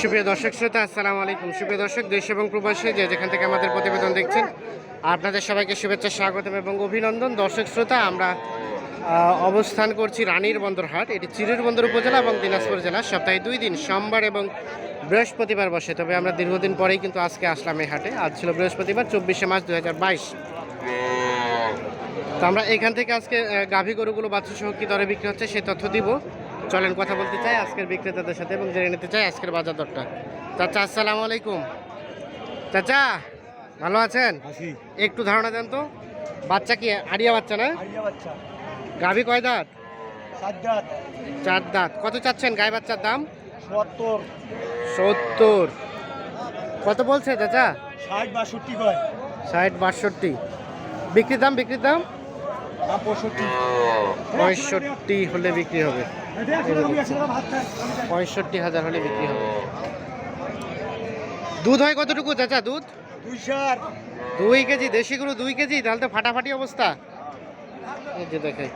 সুপ্রিয় দর্শক শ্রোতা, আসসালামু আলাইকুম। সুপ্রিয় দর্শক, দেশ এবং প্রবাসী যে যেখান থেকে আমাদের প্রতিবেদন দেখছেন, আপনাদের সবাইকে শুভেচ্ছা, স্বাগতম এবং অভিনন্দন। দর্শক শ্রোতা, আমরা অবস্থান করছি রানীর বন্দরহাট। এটি চিরুর বন্দর উপজেলা এবং দিনাজপুর জেলা। সপ্তাহে দুই দিন, সোমবার এবং বৃহস্পতিবার বসে। তবে আমরা দীর্ঘদিন পরেই কিন্তু আজকে আসলাম এই হাটে। আজ ছিল বৃহস্পতিবার, চব্বিশে মার্চ দু হাজার বাইশ। তো আমরা এখান থেকে আজকে গাভী গরুগুলো বাচ্চা সহ কী দরে বিক্রি হচ্ছে সেই তথ্য দিব। চলেন কথা বলতে চাই আজকের বিক্রেতাদের সাথে এবং জেনে নিতে চাই আজকের বাজার দরটা। চাচা আসসালামু আলাইকুম। চাচা ভালো আছেন? একটু ধারণা দেন তো। বাচ্চা কি আড়িয়া বাচ্চা না? গাভী কয় দাঁত? চার দাঁত। কত চাচ্ছেন গায়ে বাচ্চার দাম? সত্তর। সত্তর। কত বলছে চাচা? ষাট বাষট্টি কয়। ষাট বাষট্টি। বিক্রির দাম বিক্রির দাম? দাম পঁয়ষট্টি। পঁয়ষট্টি হলে বিক্রি হবে। পঁয়ষট্টি হাজার হলে বিক্রি হবে। দুধ হয় কতটুকু চাচা, দুধ? দুই কেজি, দেশি গরু দুই কেজি? তাহলে তো ফাটাফাটি অবস্থা। দেখে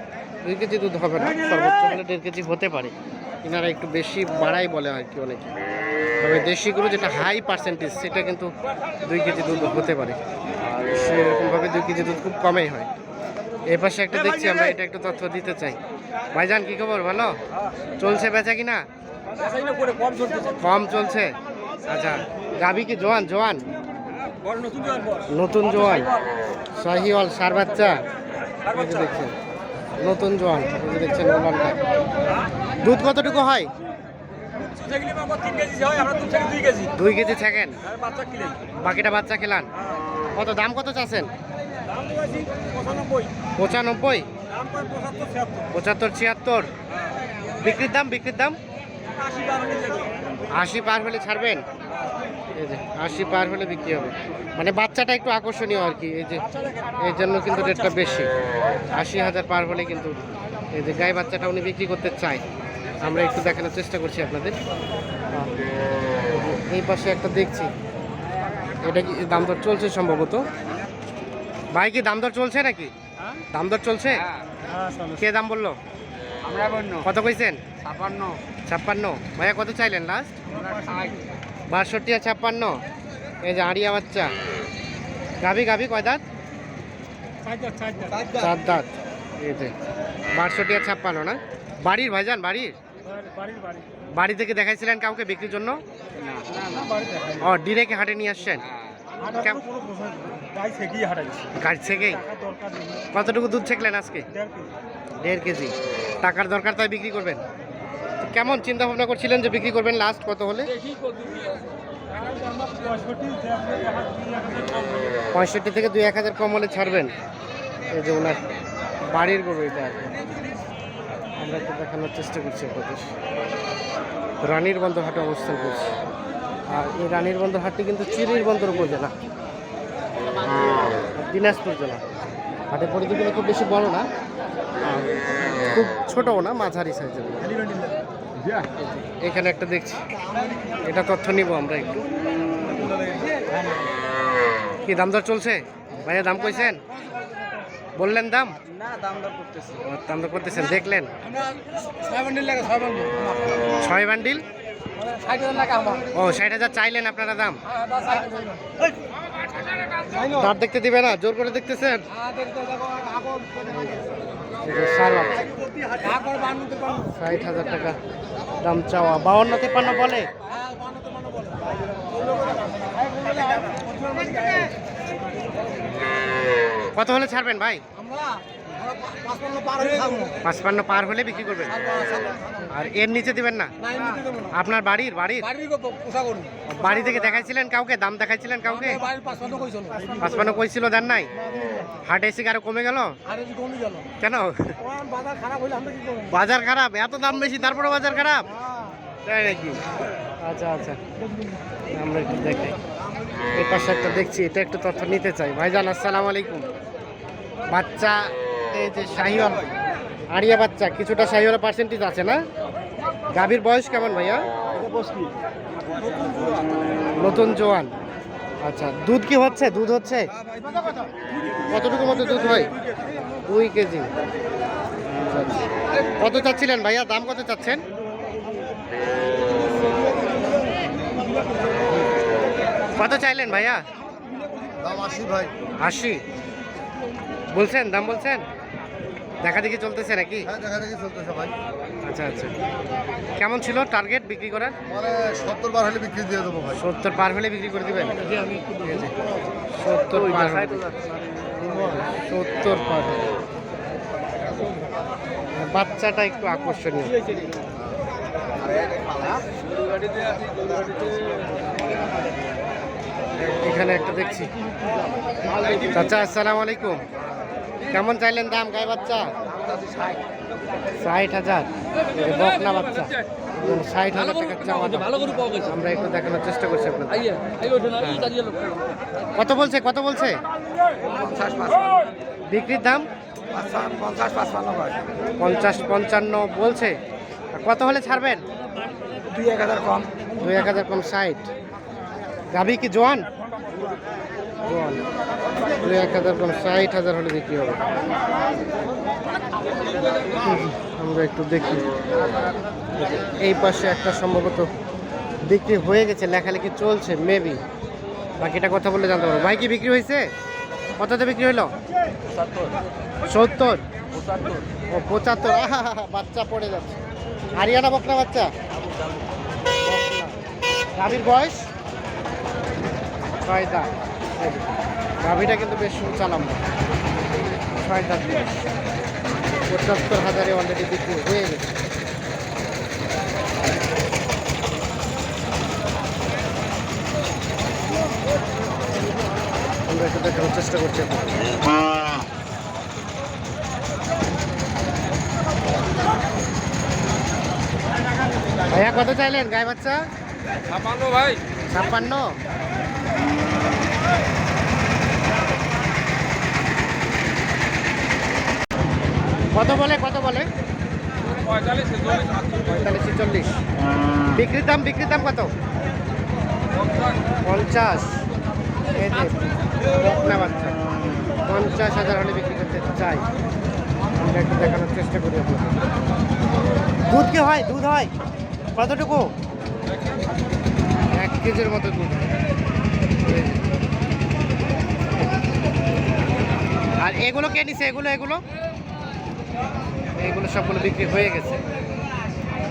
দুই কেজি দুধ হবে না, সর্বোচ্চ হলে দেড় কেজি হতে পারে। এনারা একটু বেশি বাড়াই বলে আর কি অনেকে। তবে দেশি গরু যেটা হাই পার্সেন্টেজ সেটা কিন্তু দুই কেজি দুধ হতে পারে। সেরকমভাবে দুই কেজি দুধ খুব কমেই হয়। এই পাশে একটা দেখছি আমরা, এটা একটু তথ্য দিতে চাই। ভাইজান, কি খবর? ভালো? চলছে বেচা কিনা? কম চলছে। আচ্ছা গাবি কি জোয়ান? জোয়ান? নতুন জোয়ান। শাহিওয়াল, সার বাচ্চা? দেখছেন নতুন জোয়ান দেখছেন দুধ কতটুকু হয়? দুই কেজি থাকেন বাকিটা বাচ্চা খেলান। কত, দাম কত চাচ্ছেন? পঁচানব্বই। পঁচাত্তর ছিয়াত্তর। বিক্রির দাম বিক্রির দাম? আশি পার হলে ছাড়বেন? এই যে আশি পার হলে বিক্রি হবে। মানে বাচ্চাটা একটু আকর্ষণীয় আর কি এই যে এই জন্য কিন্তু রেটটা বেশি। আশি হাজার পার হলে কিন্তু এই যে গায়ে বাচ্চাটা উনি বিক্রি করতে চায়। আমরা একটু দেখানোর চেষ্টা করছি আপনাদের। এই পাশে একটা দেখছি। এটা কি দাম দর চলছে সম্ভবত? ভাই কি দাম দর চলছে নাকি? দাম দর চলছে? কে দাম বলল? কত কইছেন? ছাপান্ন ছাপ্পান্ন। ভাইয়া কত চাইলেন লাস্ট বাষট্টি আর ছাপ্পান্ন। এই যে আড়িয়া বাচ্চা। গাভি গাভি কয় দাঁত? চার দাঁত এই যে বাষট্টি আর ছাপ্পান্ন না? বাড়ির ভাইজান বাড়ির? বাড়ি থেকে দেখাইছিলেন কাউকে বিক্রির জন্য? ও ডিরেকে হাটে নিয়ে আসছেন? গাড়ি থেকেই কতটুকু দুধ ছেকলেন আজকে? দেড় কেজি। টাকার দরকার তাই বিক্রি করবেন? তো কেমন চিন্তা ভাবনা করছিলেন যে বিক্রি করবেন লাস্ট কত হলে? পঁয়ষট্টি থেকে দুই এক হাজার কম হলে ছাড়বেন? এই যে ওনার বাড়ির গরু এটা আর আমরা একটু দেখানোর চেষ্টা করছি আপনাদের। রানীর বন্দর হাটে অবস্থান করছি। আর এই রানীর বন্দর হাটটি কিন্তু চিরির বন্দর উপজেলা। দিনাজপুর জেলা। হাটের পরিধিগুলো খুব বেশি বড় না। খুব ছোটও না মাঝারি সাইজের এখানে একটা দেখছি। এটা তথ্য নিব আমরা একটু। কি দাম দর চলছে? ভাইয়া দাম কইছেন? বললেন দাম? দাম দর করতেছেন দেখলেন? ছয় বান্ডিল ও ষাট হাজার চাইলেন আপনারা দাম? হ্যাঁ, দাঁত দেখতে দিবে না? জোর করে দেখতেছেন? এই যে সার বাচ্চা। ষাট হাজার টাকা দাম চাওয়া। বাউন্ন তেপান্ন বলে? কত হলে ছাড়বেন ভাই? পাঁচপান্ন পার হলে বিক্রি করবেন? আর এর নিচে দিবেন না? আপনার বাড়ির বাড়ির? বাড়ি থেকে দেখাইছিলেন কাউকে? দাম দেখাইছিলেন কাউকে? পাঁচপান্ন কইছিল। দেন নাই? হাটে এসে আরও কমে গেল? কেন? বাজার খারাপ এত দাম বেশি তারপরে বাজার খারাপ? তাই নাকি? আচ্ছা আচ্ছা। আমরা একটু দেখি। এই পাশে একটা দেখছি এটা একটু তথ্য নিতে চাই। ভাইজান আসসালামু আলাইকুম। বাচ্চা এই যে শাহিওয়াল আড়িয়া বাচ্চা কিছুটা শাহিওয়ালা পার্সেন্টেজ আছে না? গাভীর বয়স কেমন ভাইয়া? নতুন জোয়ান। আচ্ছা দুধ কি হচ্ছে? দুধ হচ্ছে? কতটুকু মতো দুধ হয় দুই কেজি। আচ্ছা, আচ্ছা। কত চাচ্ছিলেন ভাইয়া? দাম কত চাচ্ছেন? কত চাইলেন ভাইয়া? দাম আশি ভাই। আশি। বলছেন দাম বলছেন? দেখা দেখি চলতেছে নাকি? হ্যাঁ দেখা দেখি চলতেছে ভাই। আচ্ছা আচ্ছা। কেমন ছিল টার্গেট বিক্রি করার? মানে সত্তর পার হলে বিক্রি দিয়ে দেবো ভাই। সত্তর পার হলে বিক্রি করে দিবেন? সত্তর পার সত্তর পার বাচ্চাটা একটু আকর্ষণীয়। এখানে একটা দেখছি। চাচা আসসালামু আলাইকুম। কেমন চাইলেন দাম গায়ে বাচ্চা? ষাট হাজার। বকনা বাচ্চা। ষাট হাজার টাকা চাওয়া দাম। ভালো করে পাওয়া গেছে আমরা একটু দেখানোর চেষ্টা করছি আপনাদের। আইয়া আই ওঠে না এই দাঁড়িয়ে লোক। কত বলছে কত বলছে? পঞ্চাশ বিক্রির দাম? পঞ্চাশ ভাই পঞ্চাশ পঞ্চান্ন বলছে। কত হলে ছাড়বেন? দুই এক হাজার কম। দুই এক হাজার কম ষাট। গাভি কি জোয়ান? এক হাজার কম, ষাট হাজার হলে বিক্রি হবে। আমরা একটু দেখি। এই পাশে একটা সম্ভবত বিক্রি হয়ে গেছে, লেখালেখি চলছে মেবি বাকিটা কথা বলে জানতে পারব। ভাই, কি বিক্রি হয়েছে? কততে বিক্রি হলো? সত্তর। ও, পঁচাত্তর। বাচ্চা পড়ে যাচ্ছে। হারিয়ানা বকনা বাচ্চা? গাভীর বয়স? ছয় গাভীটা কিন্তু বেশ চালাম ছয় দাঁত পঁচাত্তর হাজারে অলরেডি বিক্রি হয়ে গেছে। আমরা একটু দেখানোর চেষ্টা করছি ভাইয়া কত চাইলেন গায়ে বাচ্চা? ছাপান্ন ভাই। ছাপ্পান্ন কত বলে কত বলে? পঁয়তাল্লিশ পঁয়তাল্লিশ বিক্রির দাম বিক্রির দাম কত? পঞ্চাশ। এই পঞ্চাশ হাজার হলে বিক্রি করতে চাই। আমরা একটু দেখানোর চেষ্টা করি দুধ কি হয়? দুধ হয়? কতটুকু? এক কেজির মতো দুধ। আর এগুলো কে নিছে? এগুলো এগুলো? এগুলো সবগুলো বিক্রি হয়ে গেছে।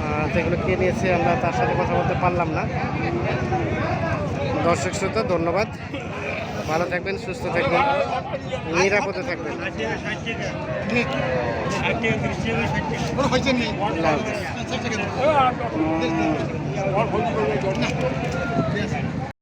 আর এগুলো কে নিয়েছে আমরা তার সাথে কথা বলতে পারলাম না। দর্শক শ্রোতা ধন্যবাদ। ভালো থাকবেন সুস্থ থাকবেন নিরাপদে থাকবেন।